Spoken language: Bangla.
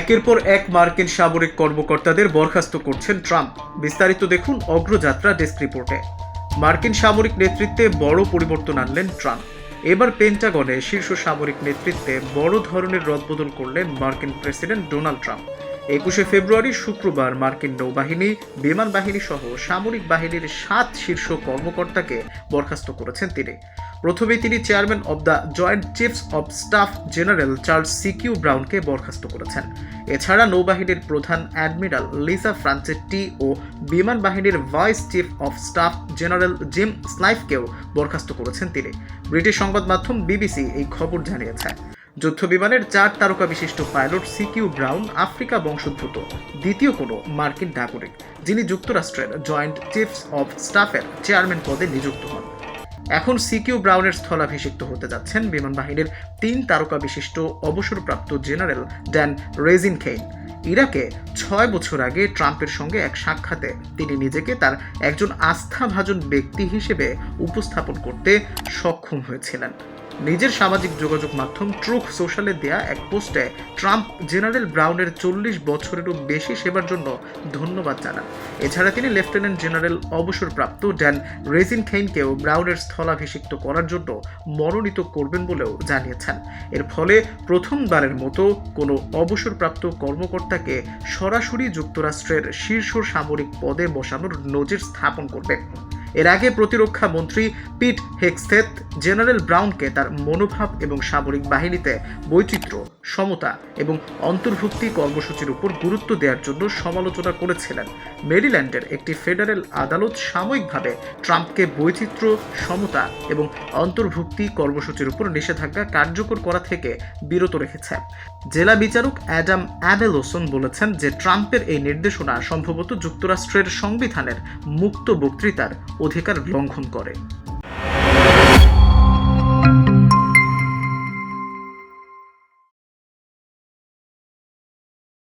একের পর এক মার্কিন সামরিক কর্মকর্তাদের বরখাস্ত করছেন ট্রাম্প। বিস্তারিত দেখুন অগ্রযাত্রা ডেস্ক রিপোর্টে। মার্কিন সামরিক নেতৃত্বে বড় পরিবর্তন আনলেন ট্রাম্প। এবার পেন্টাগনে শীর্ষ সামরিক নেতৃত্বে বড় ধরনের রদবদল করলেন মার্কিন প্রেসিডেন্ট ডোনাল্ড ট্রাম্প। একুশে ফেব্রুয়ারি শুক্রবার মার্কিন নৌবাহিনী, বিমান বাহিনী সহ সামরিক বাহিনীর সাত শীর্ষ কর্মকর্তাকে বরখাস্ত করেছেন তিনি। প্রথমেই তিনি chairman of the joint chiefs of staff general Charles Q ব্রাউনকে বরখাস্ত করেছেন। এছাড়া নৌবাহিনীর প্রধান অ্যাডমিরাল লিসা ফ্রান্সেট্টি ও বিমান বাহিনীর vice chief of staff general Jim স্নাইফকেও বরখাস্ত করেছেন তিনি। ব্রিটিশ সংবাদ মাধ্যম বিবিসি এই খবর জানিয়েছে। যুদ্ধ বিমানের চার তারকা বিশিষ্ট পাইলট সিকিউ ব্রাউন আফ্রিকা বংশোদ্ভূত, দ্বিতীয় কোনো মার্কিন নাগরিক, যিনি যুক্তরাষ্ট্রের জয়েন্ট চিফস অব স্টাফের চেয়ারম্যান পদে নিযুক্ত হন। এখন সিকিউ ব্রাউনের স্থলাভিষিক্ত হতে যাচ্ছেন বিমান বাহিনীর তিন তারকা বিশিষ্ট অবসরপ্রাপ্ত জেনারেল ড্যান রেজিন খেইন ইরাকে ছয় বছর আগে ট্রাম্পের সঙ্গে এক সাক্ষাতে তিনি নিজেকে তার একজন আস্থাভাজন ব্যক্তি হিসেবে উপস্থাপন করতে সক্ষম হয়েছিলেন। নিজের সামাজিক যোগাযোগ মাধ্যম ট্রুথ সোশ্যালে দেয়া এক পোস্টে ট্রাম্প জেনারেল ব্রাউনের চল্লিশ বছরেরও বেশি সেবার জন্য ধন্যবাদ জানান। এছাড়া তিনি লেফটেন্যান্ট জেনারেল অবসরপ্রাপ্ত ড্যান রেজিন খেইনকেও ব্রাউনের স্থলাভিষিক্ত করার জন্য মনোনীত করবেন বলেও জানিয়েছেন। এর ফলে প্রথমবারের মতো কোনো অবসরপ্রাপ্ত কর্মকর্তাকে সরাসরি যুক্তরাষ্ট্রের শীর্ষ সামরিক পদে বসানোর নজির স্থাপন করবে। এর আগে প্রতিরক্ষা মন্ত্রী পিট হেক্সথেত জেনারেল ব্রাউনকে তার মনোভাব এবং সামরিক বাহিনীতে বৈচিত্র্য, সমতা এবং অন্তর্ভুক্তি কর্মসূচির উপর গুরুত্ব দেওয়ার জন্য সমালোচনা করেছিলেন। মেরিল্যান্ডের একটি ফেডারেল আদালত সাময়িকভাবে ট্রাম্পকে বৈচিত্র্য, সমতা এবং অন্তর্ভুক্তি কর্মসূচির উপর নিষেধাজ্ঞা কার্যকর করা থেকে বিরত রেখেছে। জেলা বিচারক অ্যাডাম অ্যাবেলোসন বলেছেন যে, ট্রাম্পের এই নির্দেশনা সম্ভবত যুক্তরাষ্ট্রের সংবিধানের মুক্ত বক্তৃতার অধিকার লঙ্ঘন করে।